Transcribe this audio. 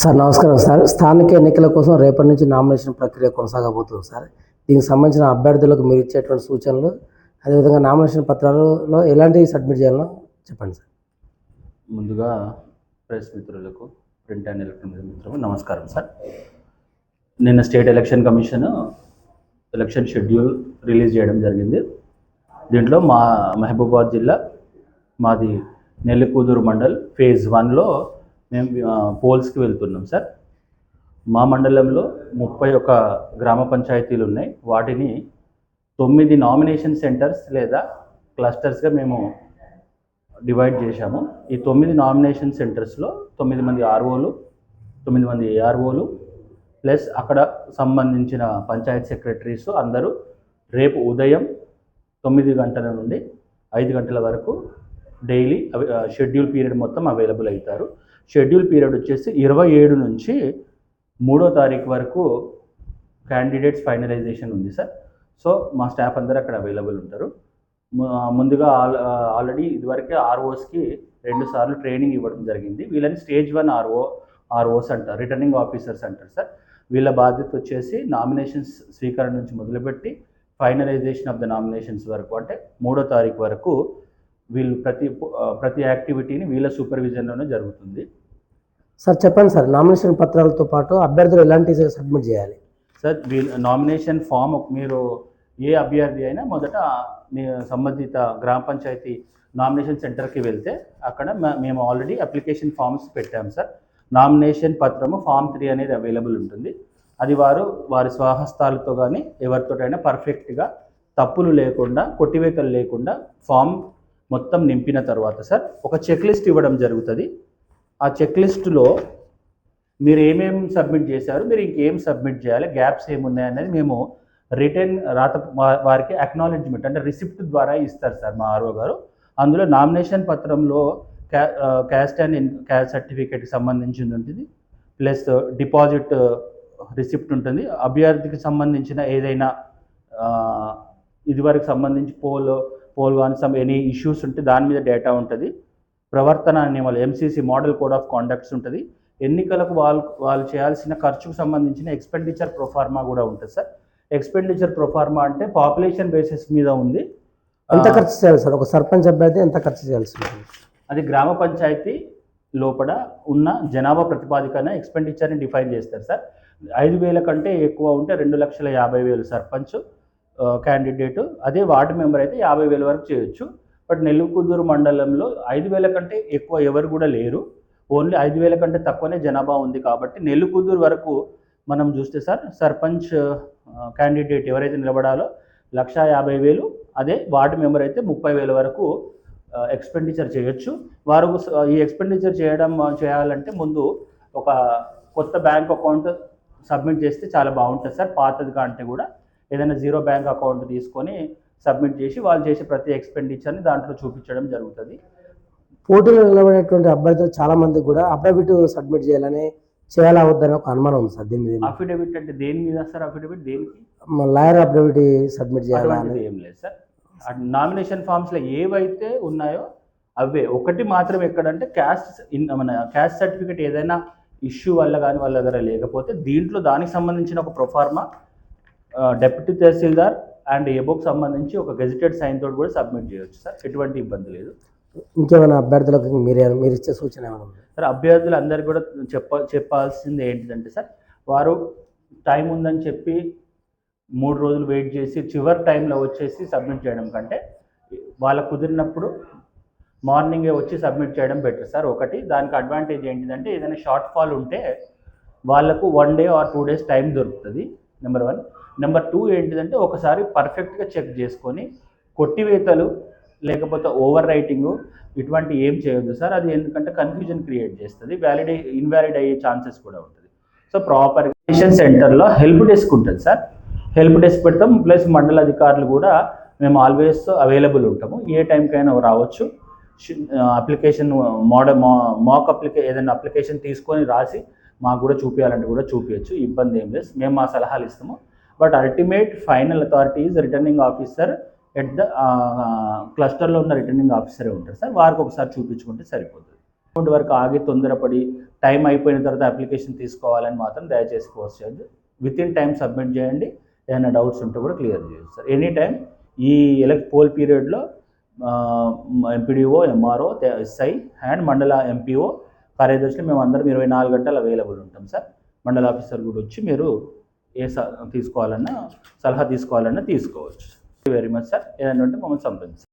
Sir నమస్కారం sir. స్థానిక ఎన్నికల కోసం రేపటి నుంచి నామినేషన్ ప్రక్రియ కొనసాగబోతుంది సార్. దీనికి సంబంధించిన అభ్యర్థులకు మీరు ఇచ్చేటువంటి సూచనలు అదేవిధంగా నామినేషన్ పత్రాలలో ఎలాంటివి సబ్మిట్ చేయాలో చెప్పండి సార్. ముందుగా ప్రెస్ మిత్రులకు ప్రింట్ అండ్ ఎలక్ట్రానిక్ మిత్రులకు నమస్కారం సార్. నిన్న state election commission election schedule release చేయడం జరిగింది. దీంట్లో మా మహబూబాబాద్ జిల్లా మాది నెల్లికూదురు మండల్ ఫేజ్ వన్లో మేము పోల్స్కి వెళ్తున్నాం సార్. మా మండలంలో ముప్పై ఒక గ్రామ పంచాయతీలు ఉన్నాయి. వాటిని తొమ్మిది నామినేషన్ సెంటర్స్ లేదా క్లస్టర్స్గా మేము డివైడ్ చేశాము. ఈ తొమ్మిది నామినేషన్ సెంటర్స్లో తొమ్మిది మంది ఆర్ఓలు తొమ్మిది మంది ఏఆర్ఓలు ప్లస్ అక్కడ సంబంధించిన పంచాయత్ సెక్రటరీస్ అందరూ రేపు ఉదయం తొమ్మిది గంటల నుండి ఐదు గంటల వరకు డైలీ షెడ్యూల్ పీరియడ్ మొత్తం అవైలబుల్ అవుతారు. షెడ్యూల్ పీరియడ్ వచ్చేసి ఇరవై ఏడు నుంచి మూడో తారీఖు వరకు క్యాండిడేట్స్ ఫైనలైజేషన్ ఉంది సార్. సో మా స్టాఫ్ అందరూ అక్కడ అవైలబుల్ ఉంటారు. ముందుగా ఆల్ ఆల్రెడీ ఇదివరకే ఆర్ఓస్కి రెండు సార్లు ట్రైనింగ్ ఇవ్వడం జరిగింది. వీళ్ళని స్టేజ్ వన్ ఆర్ఓ ఆర్ఓస్ అంటారు రిటర్నింగ్ ఆఫీసర్స్ అంటారు సార్. వీళ్ళ బాధ్యత వచ్చేసి నామినేషన్స్ స్వీకరణ నుంచి మొదలుపెట్టి ఫైనలైజేషన్ ఆఫ్ ద నామినేషన్స్ వరకు అంటే మూడో తారీఖు వరకు వీళ్ళు ప్రతి ప్రతి యాక్టివిటీని వీళ్ళ సూపర్విజన్లోనే జరుగుతుంది. సార్ చెప్పండి సార్ నామినేషన్ పత్రాలతో పాటు అభ్యర్థులు ఎలాంటి సబ్మిట్ చేయాలి? సార్ వీళ్ళ నామినేషన్ ఫామ్ మీరు ఏ అభ్యర్థి అయినా మొదట మీ సంబంధిత గ్రామ పంచాయతీ నామినేషన్ సెంటర్కి వెళ్తే అక్కడ మ- మేము ఆల్రెడీ అప్లికేషన్ ఫామ్స్ పెట్టాము సార్. నామినేషన్ పత్రము ఫామ్ త్రీ అనేది అవైలబుల్ ఉంటుంది. అది వారు వారి స్వాహస్థాలతో కానీ ఎవరితోటైనా పర్ఫెక్ట్గా తప్పులు లేకుండా కొట్టివేతలు లేకుండా ఫామ్ మొత్తం నింపిన తర్వాత సార్ ఒక చెక్ లిస్ట్ ఇవ్వడం జరుగుతుంది. ఆ చెక్ లిస్టులో మీరు ఏమేమి సబ్మిట్ చేశారు మీరు ఇంకేం సబ్మిట్ చేయాలి గ్యాప్స్ ఏమున్నాయి అనేది మేము రిటర్న్ రాత వారికి అక్నాలెడ్జ్మెంట్ అంటే రిసిప్ట్ ద్వారా ఇస్తారు సార్ మా ఆర్ఓ గారు. అందులో నామినేషన్ పత్రంలో క్యా క్యాస్ట్ అండ్ క్యాస్ట్ సర్టిఫికేట్కి సంబంధించింది ఉంటుంది. ప్లస్ డిపాజిట్ రిసిప్ట్ ఉంటుంది. అభ్యర్థికి సంబంధించిన ఏదైనా ఇదివరకు సంబంధించి పోల్ పోల్ కానీ సమ్ ఎనీ ఇష్యూస్ ఉంటే దాని మీద డేటా ఉంటుంది. ప్రవర్తన నియమాలు MCC model code of conducts ఉంటుంది. ఎన్నికలకు వాళ్ళు వాళ్ళు చేయాల్సిన ఖర్చుకు సంబంధించిన ఎక్స్పెండిచర్ ప్రొఫార్మా కూడా ఉంటుంది సార్. ఎక్స్పెండిచర్ ప్రొఫార్మా అంటే పాపులేషన్ బేసిస్ మీద ఉంది. ఎంత ఖర్చు చేయాలి సార్? ఒక సర్పంచ్ అభ్యర్థి ఎంత ఖర్చు చేయాల్సి ఉంటుంది? అది గ్రామ పంచాయతీ లోపల ఉన్న జనాభా ప్రతిపాదికన ఎక్స్పెండిచర్ని డిఫైన్ చేస్తారు సార్. ఐదు వేల కంటే ఎక్కువ ఉంటే రెండు లక్షల యాభై వేలు సర్పంచ్ క్యాండిడేట్ అదే వార్డు మెంబర్ అయితే యాభై వేల వరకు చేయొచ్చు. బట్ నెల్లికుదూరు మండలంలో ఐదు వేల కంటే ఎక్కువ ఎవరు కూడా లేరు. ఓన్లీ ఐదు వేల కంటే తక్కువనే జనాభా ఉంది కాబట్టి నెల్లికుదూరు వరకు మనం చూస్తే సార్ సర్పంచ్ క్యాండిడేట్ ఎవరైతే నిలబడాలో లక్షా యాభై వేలు అదే వార్డు మెంబర్ అయితే ముప్పై వేల వరకు ఎక్స్పెండిచర్ చేయొచ్చు. వారు ఈ ఎక్స్పెండిచర్ చేయడం చేయాలంటే ముందు ఒక కొత్త బ్యాంక్ అకౌంట్ సబ్మిట్ చేస్తే చాలా బాగుంటుంది సార్ పాతది కంటే కూడా. ఏదైనా జీరో బ్యాంక్ అకౌంట్ తీసుకొని సబ్మిట్ చేసి వాళ్ళు చేసే ప్రతి ఎక్స్పెండిచర్ని దాంట్లో చూపించడం జరుగుతుంది. పోటీలో నిలబడేటువంటి అభ్యర్థులు చాలా మంది కూడా అఫిడవిట్ సబ్మిట్ చేయాలని చేయాలా వద్దని ఒక అనుమానం ఉంది సార్ దీని మీద అఫిడవిట్ అంటే దేని మీద సార్ అఫిడవిట్ దేనికి? లాయర్ అఫిడవిట్ సబ్మిట్ చేయాలా అటువంటిది ఏం లేదు సార్. నామినేషన్ ఫామ్స్లో ఏవైతే ఉన్నాయో అవే. ఒకటి మాత్రం ఎక్కడంటే క్యాస్ట్ ఇన్ మన క్యాస్ట్ సర్టిఫికేట్ ఏదైనా ఇష్యూ వల్ల కానీ వాళ్ళ దగ్గర లేకపోతే దీంట్లో దానికి సంబంధించిన ఒక ప్రొఫార్మా డెప్యూటీ తహసీల్దార్ అండ్ ఏబోకి సంబంధించి ఒక గెజిటెడ్ సైన్ తోటి కూడా సబ్మిట్ చేయొచ్చు సార్. ఎటువంటి ఇబ్బంది లేదు. ఇంకేమైనా అభ్యర్థులకు మీరు మీరు ఇచ్చే సూచన ఏమైనా ఉందా? సార్ అభ్యర్థులందరికీ కూడా చెప్ప చెప్పాల్సింది ఏంటిదంటే సార్ వారు టైం ఉందని చెప్పి మూడు రోజులు వెయిట్ చేసి చివరి టైంలో వచ్చేసి సబ్మిట్ చేయడం కంటే వాళ్ళకు కుదిరినప్పుడు మార్నింగే వచ్చి సబ్మిట్ చేయడం బెటర్ సార్. ఒకటి దానికి అడ్వాంటేజ్ ఏంటిదంటే ఏదైనా షార్ట్ ఫాల్ ఉంటే వాళ్ళకు one day or two days time దొరుకుతుంది నెంబర్ వన్. నెంబర్ టూ ఏంటిదంటే ఒకసారి పర్ఫెక్ట్గా చెక్ చేసుకొని కొట్టివేతలు లేకపోతే ఓవర్ రైటింగ్ ఇటువంటి ఏం చేయొద్దు సార్. అది ఎందుకంటే కన్ఫ్యూజన్ క్రియేట్ చేస్తుంది. వ్యాలిడే ఇన్వాలిడ్ అయ్యే ఛాన్సెస్ కూడా ఉంటుంది. సో ప్రాపర్ సెంటర్లో హెల్ప్ డెస్క్ ఉంటుంది సార్. హెల్ప్ డెస్క్ పెడతాం. ప్లస్ మండల అధికారులు కూడా మేము ఆల్వేస్ అవైలబుల్ ఉంటాము. ఏ టైంకైనా రావచ్చు. అప్లికేషన్ మోడ మాక్ అప్లికే ఏదైనా అప్లికేషన్ తీసుకొని రాసి మాకు కూడా చూపించాలంటే కూడా చూపించచ్చు ఇబ్బంది ఏం లేదు. మేము మా సలహాలు ఇస్తాము. But ultimate final authority is returning officer at the క్లస్టర్లో ఉన్న రిటర్నింగ్ ఆఫీసరే ఉంటారు సార్. వారికి ఒకసారి చూపించుకుంటే సరిపోతుంది. అకౌంట్ వరకు ఆగి తొందరపడి టైం అయిపోయిన తర్వాత అప్లికేషన్ తీసుకోవాలని మాత్రం దయచేసి ఫోర్స్ చేయొద్దు. విత్ ఇన్ టైం సబ్మిట్ చేయండి. ఏదైనా డౌట్స్ ఉంటే కూడా క్లియర్ చేయొచ్చు సార్. ఎనీ టైం ఈ ఎలక్ పోల్ పీరియడ్లో ఎంపీడీఓ ఎంఆర్ఓ ఎస్ఐ అండ్ మండల ఎంపీఓ కార్యదర్శులు మేము అందరం ఇరవై నాలుగు గంటలు అవైలబుల్ ఉంటాం సార్. మండల ఆఫీసర్ కూడా వచ్చి మీరు ఏ స తీసుకోవాలన్నా సలహా తీసుకోవాలన్నా తీసుకోవచ్చు. వెరీ మచ్ సార్ ఏదైనా ఉంటే మమ్మల్ని సంప్రదించండి.